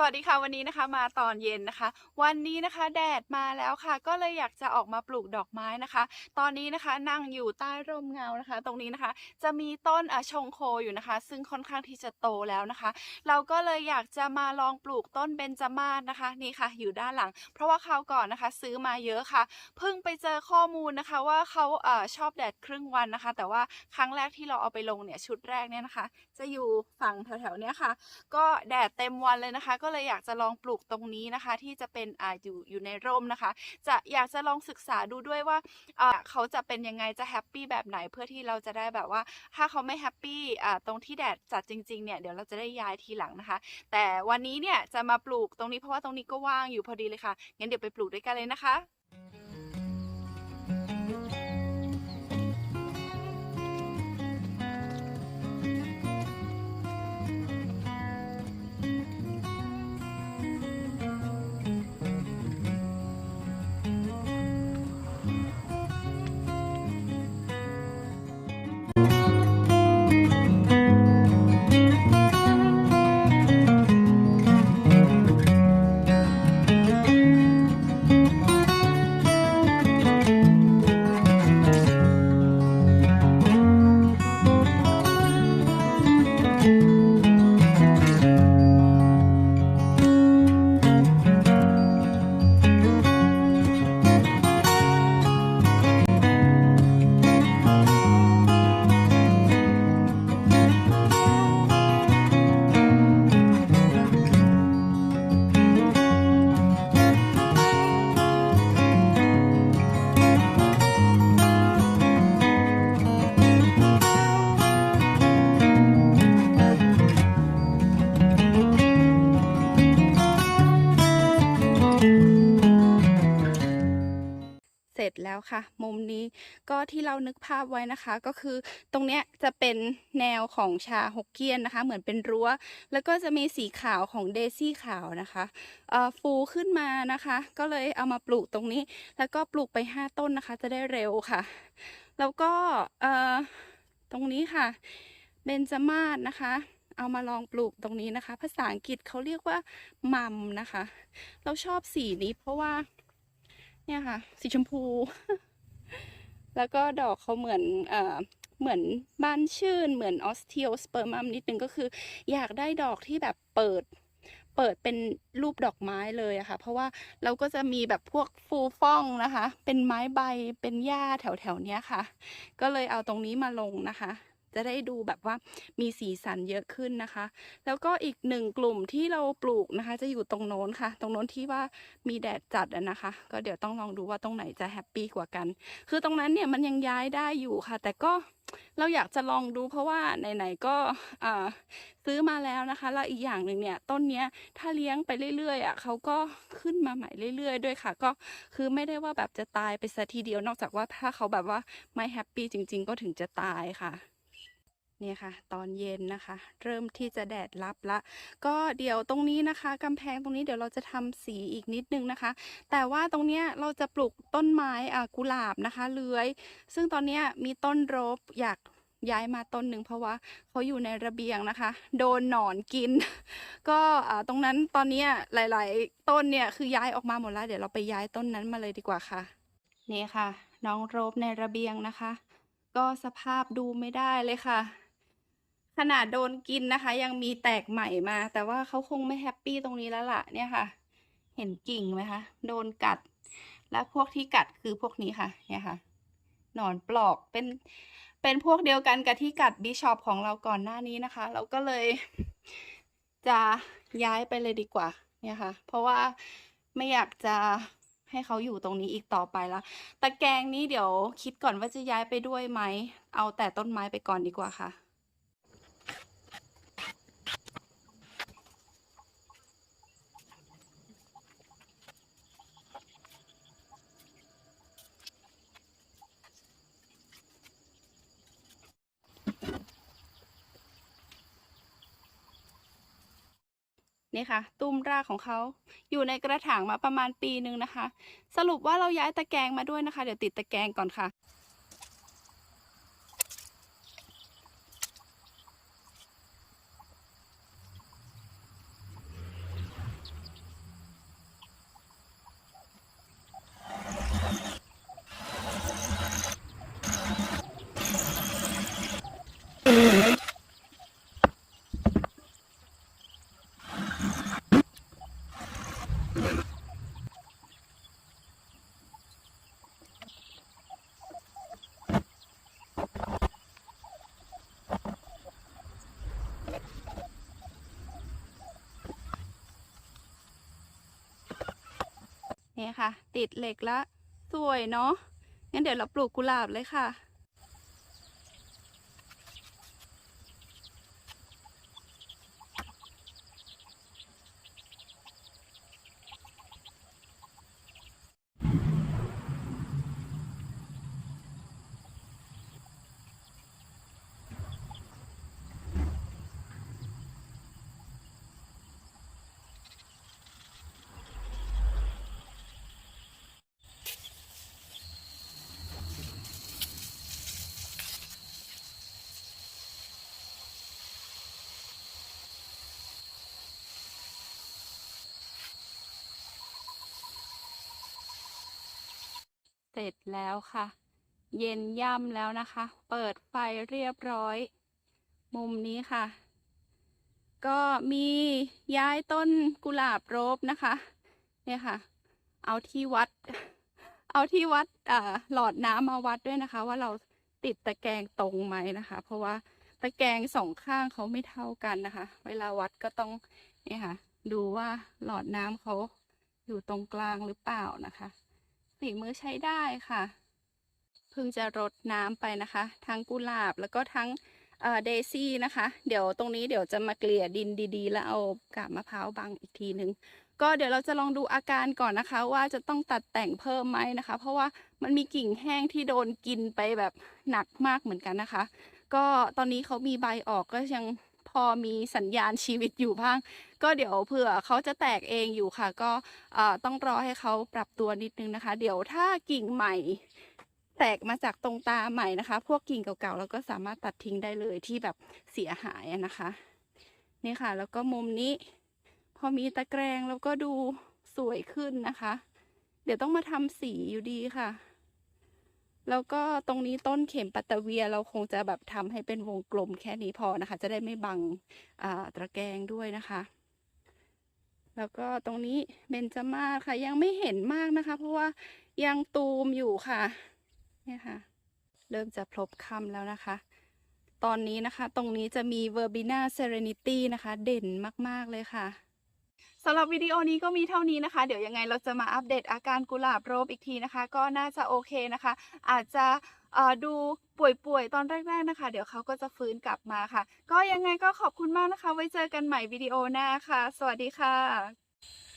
สวัสดีค่ะวันนี้นะคะมาตอนเย็นนะคะ วันนี้นะคะแดดมาแล้วค่ะ ก็เลยอยากจะออกมาปลูกดอกไม้นะคะ ตอนนี้นะคะนั่งอยู่ใต้ร่มเงานะคะ ตรงนี้นะคะ จะมีต้นอะชงโคอยู่นะคะ ซึ่งค่อนข้างที่จะโตแล้วนะคะ เราก็เลยอยากจะมาลองปลูกต้นเบญจมาศนะคะนี่ค่ะ อยู่ด้านหลัง เพราะว่าคราวก่อนนะคะ ซื้อมาเยอะค่ะ เพิ่งไปเจอข้อมูลนะคะว่าเขาเอ่อชอบแดดครึ่งวันนะคะ แต่ว่าครั้งแรกที่เราเอาไปลงเนี่ยชุดแรกเนี่ยนะคะ จะอยู่ฝั่งแถวๆเนี้ยค่ะ ก็แดดเต็มวันเลยนะคะก็็เลยอยากจะลองปลูกตรงนี้นะคะ ที่จะเป็นอ่าอยู่อยู่ในร่มนะคะ จะอยากจะลองศึกษาดูด้วยว่าอ่าเขาจะเป็นยังไงจะแฮปปี้แบบไหนเพื่อที่เราจะได้แบบว่า ถ้าเขาไม่แฮปปี้อ่าตรงที่แดดจัดจริงๆเนี่ยเดี๋ยวเราจะได้ย้ายทีหลังนะคะ แต่วันนี้เนี่ยจะมาปลูกตรงนี้เพราะว่าตรงนี้ก็ว่างอยู่พอดีเลยค่ะงั้นเดี๋ยวไปปลูกด้วยกันเลยนะคะ เสร็จแล้วค่ะ มุมนี้ก็ที่เรานึกภาพไว้นะคะ ก็คือตรงเนี้ยจะเป็นแนวของชาฮกเกี้ยนนะคะ เหมือนเป็นรั้ว แล้วก็จะมีสีขาวของเดซี่ขาวนะคะเอ่อฟูขึ้นมานะคะ ก็เลยเอามาปลูกตรงนี้ แล้วก็ปลูกไป 5 ต้นนะคะ จะได้เร็วค่ะ แล้วก็เอ่อตรงนี้ค่ะเบนจามาศนะคะเอามาลองปลูกตรงนี้นะคะ ภาษาอังกฤษเขาเรียกว่ามัมนะคะ เราชอบสีนี้เพราะว่า เนี่ยค่ะ สีชมพู แล้วก็ดอกเขาเหมือนเอ่อเหมือนบานชื่นเหมือนออสเทียสเปอร์มัมนิดนึงก็คือ อยากได้ดอกที่แบบเปิด เปิดเป็นรูปดอกไม้เลยอะค่ะ เพราะว่าเราก็จะมีแบบพวกฟูฟ่องนะคะ เป็นไม้ใบเป็นหญ้าแถวแถวเนี้ยค่ะ ก็เลยเอาตรงนี้มาลงนะคะ จะได้ดูแบบว่ามีสีสันเยอะขึ้นนะคะ แล้วก็อีกหนึ่งกลุ่มที่เราปลูกนะคะ จะอยู่ตรงโน้นค่ะ ตรงโน้นที่ว่ามีแดดจัดนะคะ ก็เดี๋ยวต้องลองดูว่าตรงไหนจะแฮปปี้กว่ากัน คือตรงนั้นเนี่ยมันยังย้ายได้อยู่ค่ะ แต่ก็เราอยากจะลองดูเพราะว่าไหนๆก็ซื้อมาแล้วนะคะ แล้วอีกอย่างหนึ่งเนี่ยต้นเนี้ยถ้าเลี้ยงไปเรื่อยๆอะเขาก็ขึ้นมาใหม่เรื่อย ๆ ด้วยค่ะ ก็คือไม่ได้ว่าแบบจะตายไปซะทีเดียวนอกจากว่าถ้าเขาแบบว่าไม่แฮปปี้จริง ๆ ก็ถึงจะตายค่ะ เนี่ยค่ะ ตอนเย็นนะคะ เริ่มที่จะแดดรับละ ก็เดี๋ยวตรงนี้นะคะกำแพงตรงนี้เดี๋ยวเราจะทำสีอีกนิดนึงนะคะ แต่ว่าตรงเนี้ยเราจะปลูกต้นไม้อ่ากุหลาบนะคะเลื้อย ซึ่งตอนเนี้ยมีต้นโรบอยากย้ายมาต้นหนึ่งเพราะว่าเขาอยู่ในระเบียงนะคะ โดนหนอนกิน ก็อ่าตรงนั้นตอนนี้หลาย ๆ ต้นเนี่ยคือย้ายออกมาหมดแล้ว เดี๋ยวเราไปย้ายต้นนั้นมาเลยดีกว่าค่ะ นี่ค่ะ น้องโรบในระเบียงนะคะ ก็สภาพดูไม่ได้เลยค่ะ ขนาดโดนกินนะคะ ยังมีแตกใหม่มา แต่ว่าเขาคงไม่แฮปปี้ตรงนี้แล้วล่ะ เนี่ยค่ะ เห็นกิ่งไหมคะ โดนกัด และพวกที่กัดคือพวกนี้ค่ะ เนี่ยค่ะ หนอนปลอกเป็น เป็นพวกเดียวกันกับที่กัดบิชอปของเราก่อนหน้านี้นะคะ เราก็เลย จะย้ายไปเลยดีกว่า เนี่ยค่ะ เพราะว่าไม่อยากจะให้เขาอยู่ตรงนี้อีกต่อไปล้วตะแกรงนี้เดี๋ยวคิดก่อนว่าจะย้ายไปด้วยไหม เอาแต่ต้นไม้ไปก่อนดีกว่าค่ะ นี่ค่ะ ตุ้มรากของเขาอยู่ในกระถางมาประมาณปีหนึ่งนะคะ สรุปว่าเราย้ายตะแกรงมาด้วยนะคะ เดี๋ยวติดตะแกรงก่อนค่ะ นี่ค่ะ ติดเหล็กละสวยเนาะงั้นเดี๋ยวเราปลูกกุหลาบเลยค่ะ ร็จแล้วค่ะ เย็นย่ำแล้วนะคะ เปิดไฟเรียบร้อย มุมนี้ค่ะ ก็มีย้ายต้นกุหลาบโรบนะคะ เนี่ยค่ะ เอาที่วัด เอาที่วัดอ่าหลอดน้ำมาวัดด้วยนะคะ ว่าเราติดตะแกรงตรงไหมนะคะ เพราะว่าตะแกรงสองข้างเขาไม่เท่ากันนะคะ เวลาวัดก็ต้องเนี่ยค่ะ ดูว่าหลอดน้ำเขาอยู่ตรงกลางหรือเปล่านะคะ ฝีมือใช้ได้ค่ะ เพิ่งจะรดน้ำไปนะคะ ทั้งกุหลาบแล้วก็ทั้งเดซี่นะคะ เดี๋ยวตรงนี้เดี๋ยวจะมาเกลี่ยดินดีๆ แล้วเอากาบมะพร้าวบังอีกทีนึงก็เดี๋ยวเราจะลองดูอาการก่อนนะคะ ว่าจะต้องตัดแต่งเพิ่มไหมนะคะ เพราะว่ามันมีกิ่งแห้งที่โดนกินไปแบบหนักมากเหมือนกันนะคะ ก็ตอนนี้เขามีใบออกก็ยัง พอมีสัญญาณชีวิตอยู่บ้าง ก็เดี๋ยวเผื่อเขาจะแตกเองอยู่ค่ะ ก็ต้องรอให้เขาปรับตัวนิดนึงนะคะ เดี๋ยวถ้ากิ่งใหม่แตกมาจากตรงตาใหม่นะคะ พวกกิ่งเก่าๆเราก็สามารถตัดทิ้งได้เลยที่แบบเสียหายนะคะ นี่ค่ะ แล้วก็มุมนี้ พอมีตะแกรงแล้วก็ดูสวยขึ้นนะคะ เดี๋ยวต้องมาทำสีอยู่ดีค่ะ แล้วก็ตรงนี้ต้นเข็มปัตตเวียเราคงจะแบบทำให้เป็นวงกลมแค่นี้พอนะคะ จะได้ไม่บังตะแกรงด้วยนะคะ แล้วก็ตรงนี้เบญจมาค่ะ ยังไม่เห็นมากนะคะ เพราะว่ายังตูมอยู่ค่ะเนี่ยค่ะ เริ่มจะพลบค่ำแล้วนะคะ ตอนนี้นะคะ ตรงนี้จะมี Verbena Serenity นะคะ เด่นมาก ๆ เลยค่ะำหรับวิดีโอนี้ก็มีเท่านี้นะคะ เดี๋ยวยังไงเราจะมาอัปเดตอาการกุหลาบโรบอีกทีนะคะ ก็น่าจะโอเคนะคะ อาจจะดูป่วยๆ ตอนแรกๆนะคะ เดี๋ยวเขาก็จะฟื้นกลับมาค่ะ ก็ยังไงก็ขอบคุณมากนะคะ ไว้เจอกันใหม่วิดีโอหน้าค่ะ สวัสดีค่ะ